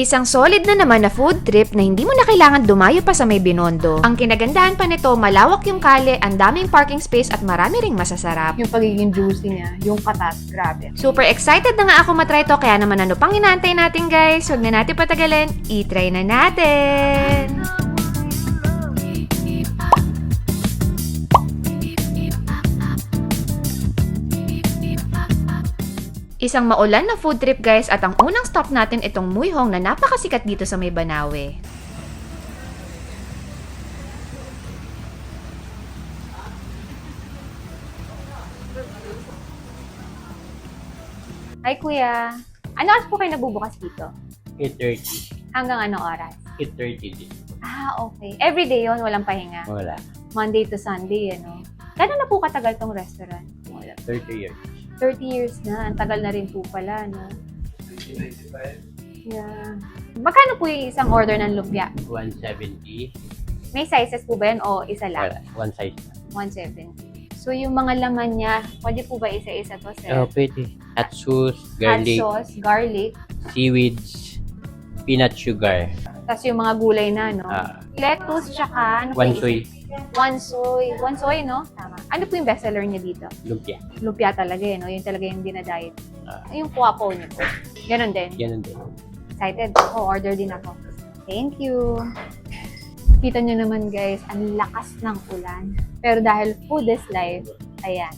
Isang solid na naman na food trip na hindi mo na kailangan dumayo pa sa may binondo. Ang kinagandahan pa nito, malawak yung kale, ang daming parking space at marami ring masasarap. Yung pagiging juicy niya, yung katas, grabe. Super excited na nga ako matry to, kaya naman ano pang inaantay natin guys? Huwag na natin patagalin, i-try na natin! Isang maulan na food trip guys at ang unang stop natin itong Muyhong na napakasikat dito sa may Banawe. Hi kuya, ano oras po kayo nabubukas dito? 8.30. Hanggang anong oras? 8.30 din. Ah, okay. Everyday yon walang pahinga. Wala. Monday to Sunday, ano? Gano'n na po katagal tong restaurant? Wala. 30 years. 30 years na. Ang tagal na rin po pala, no? Yeah. Magkano po yung isang order ng lumpia? 170. May sizes po ba yan o isa lang? Wala. One size na. 170. So, yung mga laman niya, pwede po ba isa-isa to, sir? Oh, pwede. Hot sauce, Hot garlic, sauce, garlic, seaweeds, peanut sugar, tapos yung mga gulay na, no? ah, Lettuce, tsaka ano yung wansoy, isa? Wansoy. Wansoy, no? Tama. Ano po yung bestseller niya dito? lumpia. Lumpia talaga, eh, no? Yun talaga yung dinadiet. Ah. yung kuwapo niyo po. Ganon din. Ganun din. Excited ako. Order din ako. Thank you. Kita nyo naman guys, ang lakas ng ulan. Pero dahil food is life, ayan,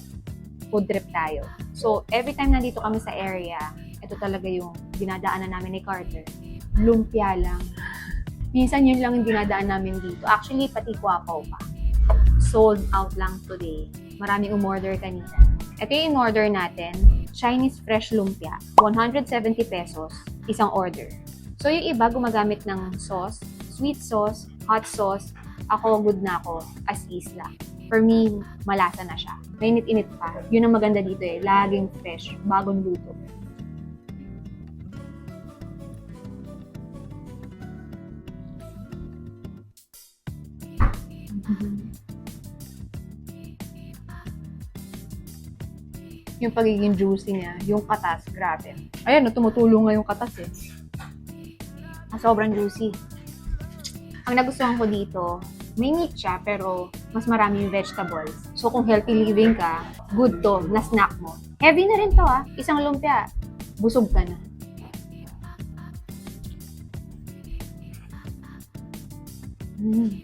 food trip tayo. So, every time nandito kami sa area, ito talaga yung dinadaanan namin ni Carter. Lumpia lang. Minsan yun lang yung dinadaan namin dito. Actually, pati Kwapaw pa. Sold out lang today. Maraming umorder kanina. Ito yung in-order natin. Chinese fresh lumpia. 170 pesos. Isang order. So, yung iba gumagamit ng sauce, sweet sauce, hot sauce. Ako, good na ako as is lang. For me, malasa na siya. Mainit-init pa. Yun ang maganda dito eh. Laging fresh. Bagong luto. Yung pagiging juicy niya, yung katas, grabe. Ayan, no, tumutulong nga yung katas eh. Ah, sobrang juicy. Ang nagustuhan ko dito, may meat siya, pero mas marami yung vegetables. So, kung healthy living ka, good to, na snack mo. Heavy na rin to ah. Isang lumpia, busog ka na. Mm.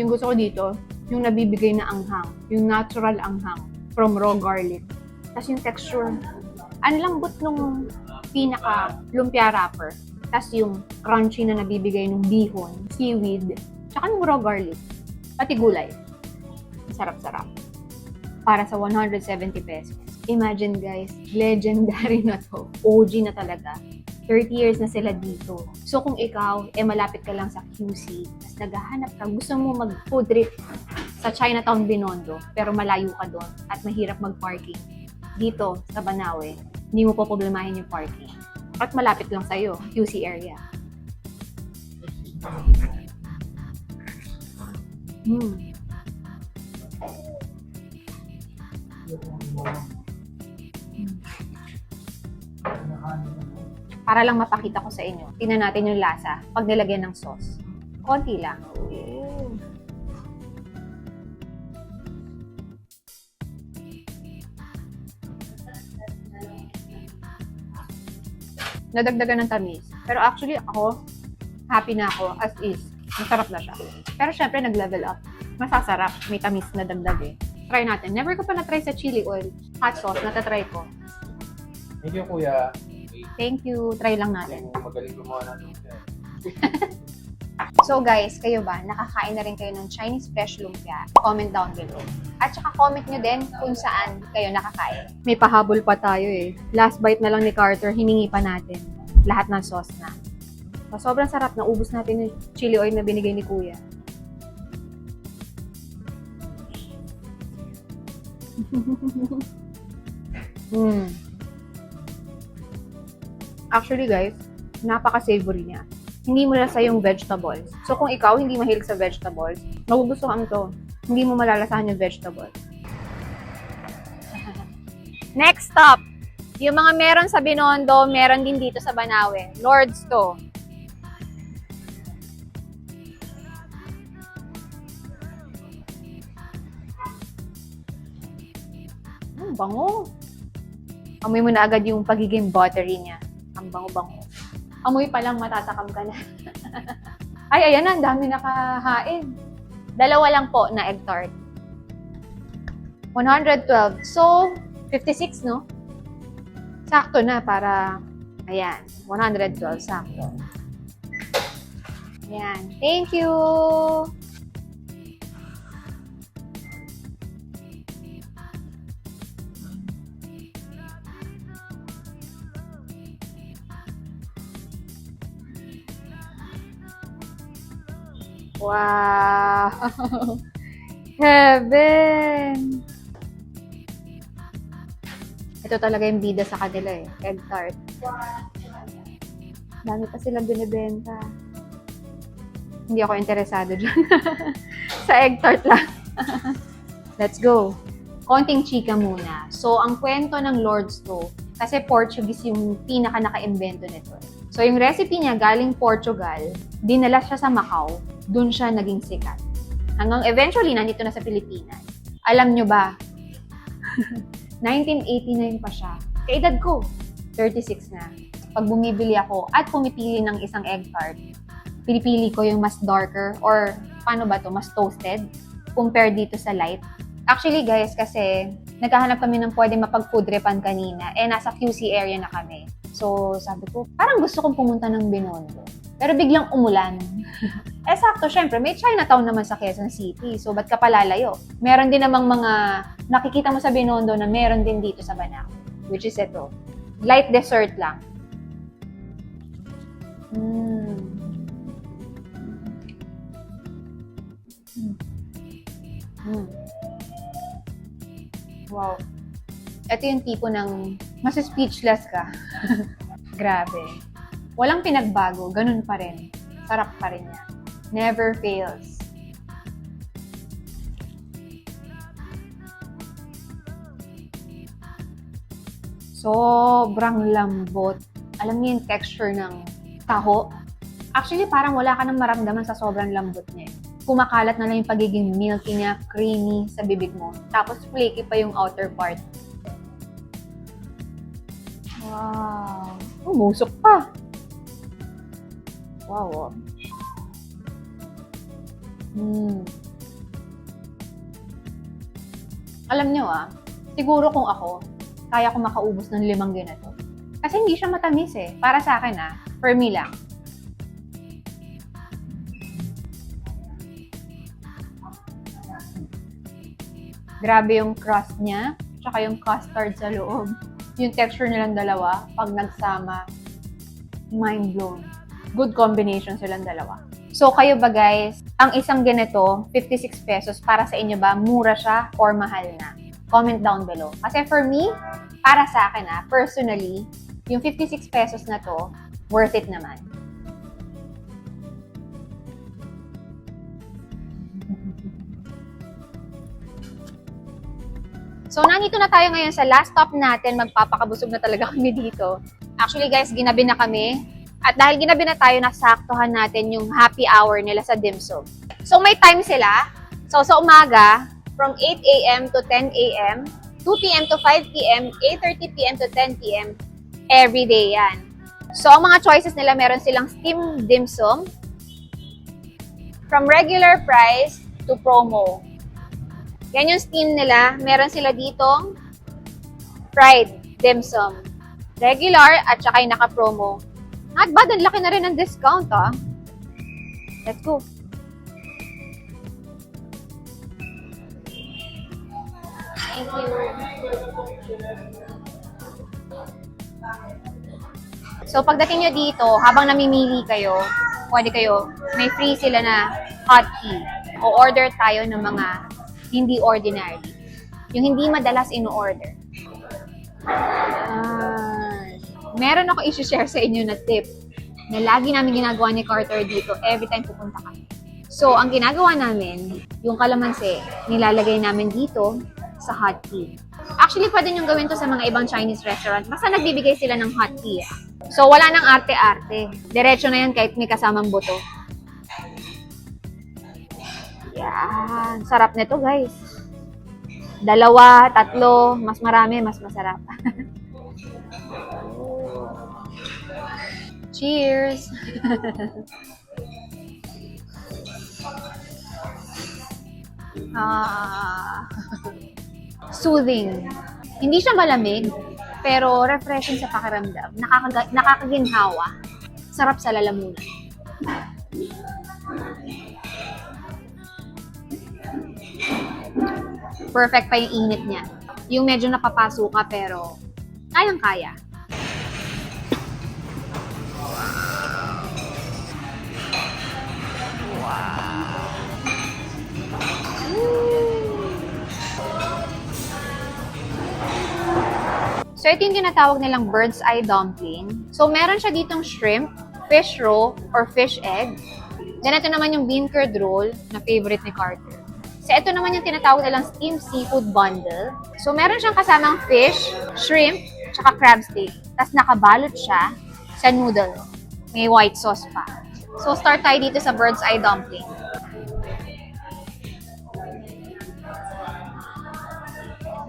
Yung gusto ko dito, yung nabibigay na anghang, yung natural anghang from raw garlic. Tapos yung texture, ang lambot nung pinaka lumpia wrapper. Tapos yung crunchy na nabibigay ng bihon, seaweed, tsaka yung raw garlic, pati gulay. Sarap-sarap. Para sa 170 pesos. Imagine guys, legendary na to. OG na talaga. 30 years na sila dito. So kung ikaw, eh malapit ka lang sa QC, tapos naghahanap ka, gusto mo mag-food trip sa Chinatown Binondo, pero malayo ka doon at mahirap mag-parking. Dito, sa Banawe, hindi mo po problemahin yung parking. At malapit lang sa'yo, QC area. Hmm. Para lang mapakita ko sa inyo, tingnan natin yung lasa pag nilagyan ng sauce. Konti lang. Nadagdagan ng tamis. Pero actually ako, happy na ako as is. Masarap na siya. Pero syempre nag-level up. Masasarap. May tamis na dagdag eh. Try natin. Never ko pa na-try sa chili oil. Hot sauce, natatry ko. Thank you, kuya. Thank you. Try lang natin. Magaling gumawa ng lumpia. So guys, kayo ba, nakakain na rin kayo ng Chinese fresh lumpia? Comment down below. At saka comment nyo din kung saan kayo nakakain. May pahabol pa tayo eh. Last bite na lang ni Carter, hiningi pa natin. Lahat ng sauce na. So, sobrang sarap, naubos natin yung chili oil na binigay ni Kuya. mm. Actually guys, napaka-savory niya hindi mo lasa yung vegetables. So, kung ikaw hindi mahilig sa vegetables, magugustuhan to. Hindi mo malalasahan yung vegetables. Next stop, Yung mga meron sa Binondo, meron din dito sa Banawe. Lords to. Ang bango. Amoy mo na agad yung pagiging buttery niya. Ang bango-bango. Amoy pa lang matatakam ka na. Ay, ayan na. Ang dami nakahain. Dalawa lang po na egg tart. 112. So, 56, no? Sakto na para, ayan, 112, sakto. Ayan. Thank you! Wow! Heaven! Ito talaga yung bida sa kanila eh. Egg tart. Dami pa silang binibenta. Hindi ako interesado dyan. sa egg tart lang. Let's go. Konting chika muna. So, ang kwento ng Lord's to, kasi Portuguese yung pinaka naka-invento nito. So, yung recipe niya galing Portugal, dinala siya sa Macau, dun siya naging sikat. Hanggang eventually, nandito na sa Pilipinas. Alam nyo ba, 1989 pa siya. Kaedad ko, 36 na. Pag bumibili ako at pumipili ng isang egg tart, pinipili ko yung mas darker or paano ba to mas toasted compared dito sa light. Actually guys, kasi naghahanap kami ng pwede mapag-food repan kanina eh nasa QC area na kami. So sabi ko, parang gusto kong pumunta ng Binondo. Pero biglang umulan. eh sakto, syempre, may Chinatown naman sa Quezon City. So, ba't ka palalayo? Meron din namang mga nakikita mo sa Binondo na meron din dito sa Banaco. Which is ito. Light dessert lang. Mm. Mm. Wow. Ito yung tipo ng mas speechless ka. Grabe. Walang pinagbago, ganun pa rin. Sarap pa rin niya. Never fails. Sobrang lambot. Alam niyo yung texture ng taho? Actually, parang wala ka nang maramdaman sa sobrang lambot niya. Kumakalat na lang yung pagiging milky niya, creamy sa bibig mo. Tapos flaky pa yung outer part. Wow. Umusok pa. Wow. oh. Hmm. Alam nyo ah, siguro kung ako, kaya ko makaubos ng limang ganito. Kasi hindi siya matamis eh. Para sa akin ah, for me lang. Grabe yung crust niya, tsaka yung custard sa loob. Yung texture nilang dalawa, pag nagsama, mind blown. Good combination silang dalawa. So, kayo ba guys, ang isang ganito, 56 pesos, para sa inyo ba, mura siya or mahal na? Comment down below. Kasi for me, para sa akin ah, personally, yung 56 pesos na to, worth it naman. So, nandito na tayo ngayon sa last stop natin. Magpapakabusog na talaga kami dito. Actually, guys, ginabi na kami. At dahil ginabi na tayo, nasaktuhan natin yung happy hour nila sa Dimsum. So, may time sila. So, sa umaga, from 8 a.m. to 10 a.m., 2 p.m. to 5 p.m., 8.30 p.m. to 10 p.m., every day yan. So, ang mga choices nila, meron silang steam dim sum, from regular price to promo. Yan yung steam nila. Meron sila ditong fried dim sum. Regular at saka yung naka-promo. Not bad, ang laki na rin ng discount ah. Let's go. Thank you. So, pagdating nyo dito, habang namimili kayo, pwede kayo, may free sila na hot tea. O order tayo ng mga hindi ordinary. Yung hindi madalas ino-order. Ah, meron ako i-share sa inyo na tip na lagi namin ginagawa ni Carter dito every time pupunta kami. So, ang ginagawa namin, yung kalamansi, nilalagay namin dito sa hot tea. Actually, pwede nyo gawin to sa mga ibang Chinese restaurant. Basta nagbibigay sila ng hot tea. ah. So, wala nang arte-arte. Diretso na yan kahit may kasamang buto. Yan. Sarap nito, guys. Dalawa, tatlo, mas marami, mas masarap. Cheers! ah, soothing. Hindi siya malamig, pero refreshing sa pakiramdam. Nakakaga- nakakaginhawa. Sarap sa lalamunan. Perfect pa yung init niya. Yung medyo napapaso ka pero kayang-kaya. So, ito yung tinatawag nilang bird's eye dumpling. So, meron siya ditong shrimp, fish roe, or fish egg. Then, ito naman yung bean curd roll na favorite ni Carter. So, ito naman yung tinatawag nilang steamed seafood bundle. So, meron siyang kasamang fish, shrimp, tsaka crab steak. Tapos, nakabalot siya sa noodle. May white sauce pa. So, start tayo dito sa bird's eye dumpling.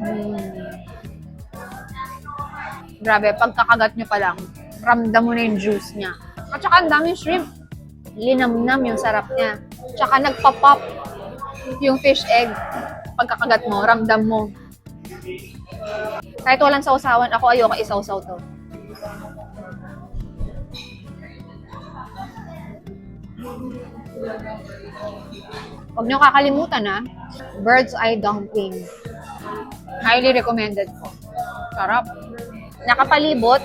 Mm. Grabe, pagkakagat nyo pa lang, ramdam mo na yung juice niya. At saka ang daming shrimp. Linamnam yung sarap niya. Tsaka nagpa-pop yung fish egg. Pagkakagat mo, ramdam mo. Kahit walang sausawan, ako ayoko isawsaw to. Huwag niyo kakalimutan ha. Bird's eye dumpling. Highly recommended ko. Sarap. Nakapalibot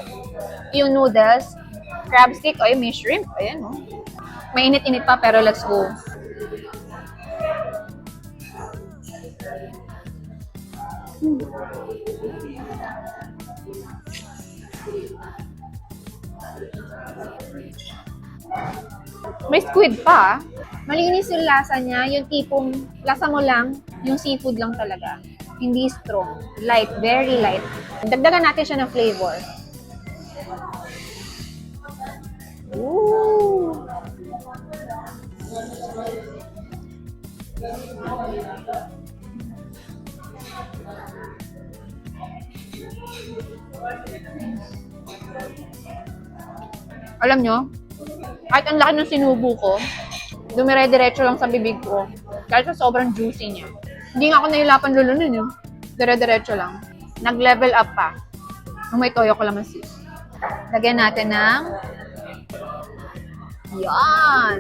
yung noodles, crab stick, ay may shrimp. Ayan, oh. Mainit-init pa, pero let's go. Hmm. May squid pa. ah. Malinis yung lasa niya. Yung tipong lasa mo lang, yung seafood lang talaga. Hindi strong. Light, very light. Dagdagan natin siya ng flavor. Ooh. Alam nyo, kahit ang laki ng sinubo ko, dumire-diretso lang sa bibig ko. Kahit sobrang juicy niya. Hindi nga ako nahilapan lulunin yun. Dire-diretso lang. Nag-level up pa. Nung may toyo ko lang sis. Lagyan natin ng... Yan!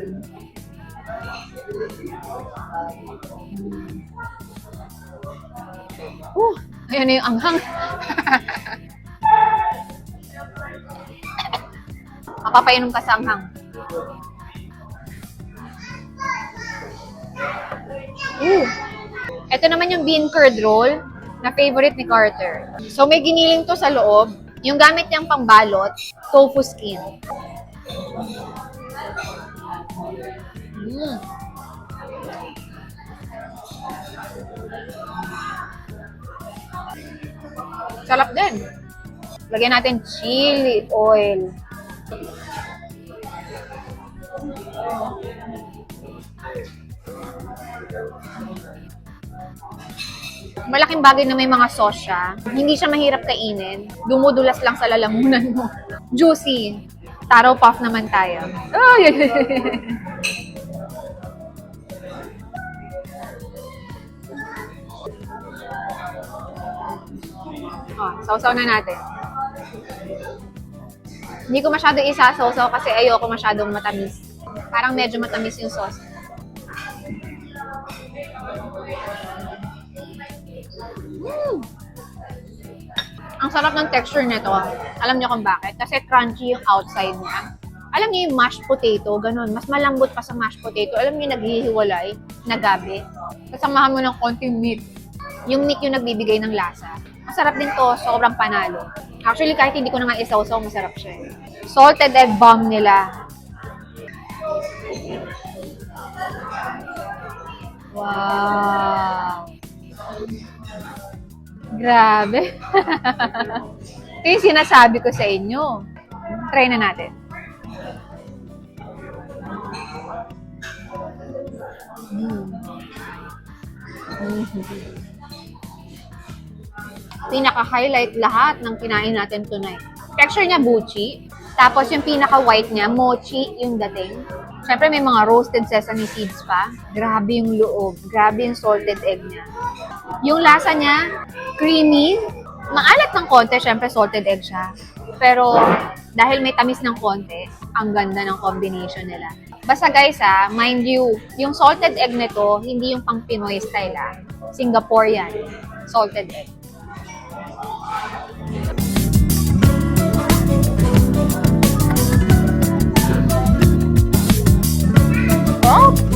Uh, ayan na yung anghang. Mapapainom ka sa anghang. Ooh. Ito naman yung bean curd roll na favorite ni Carter. So may giniling to sa loob. Yung gamit niyang pambalot, tofu skin. Mm. Sarap din. Lagyan natin chili oil. Malaking bagay na may mga sauce siya. Hindi siya mahirap kainin. Dumudulas lang sa lalamunan mo. Juicy. Taro puff naman tayo. Ay! oh, sausaw na natin. Hindi ko masyado isasawsaw kasi ayoko masyadong matamis. Parang medyo matamis yung sauce. Ang sarap ng texture nito. Alam niyo kung bakit? Kasi crunchy yung outside niya. Alam niyo yung mashed potato, ganun. Mas malambot pa sa mashed potato. Alam niyo naghihiwalay na gabi. Kasamahan mo ng konting meat. Yung meat yung nagbibigay ng lasa. Masarap din to, sobrang panalo. Actually, kahit hindi ko na nga isawsaw, masarap siya. eh. Salted egg bomb nila. Wow! Grabe. Ito yung sinasabi ko sa inyo. Try na natin. Mm. Mhm. Pinaka-highlight lahat ng kinain natin tonight. Texture niya buchi. Tapos yung pinaka-white niya, mochi yung dating. Siyempre may mga roasted sesame seeds pa. Grabe yung loob. Grabe yung salted egg niya. Yung lasa niya, creamy. Maalat ng konti, syempre salted egg siya. Pero dahil may tamis ng konti, ang ganda ng combination nila. Basta guys ha, mind you, yung salted egg nito, hindi yung pang Pinoy style ah. ha. Singaporean salted egg. Oh!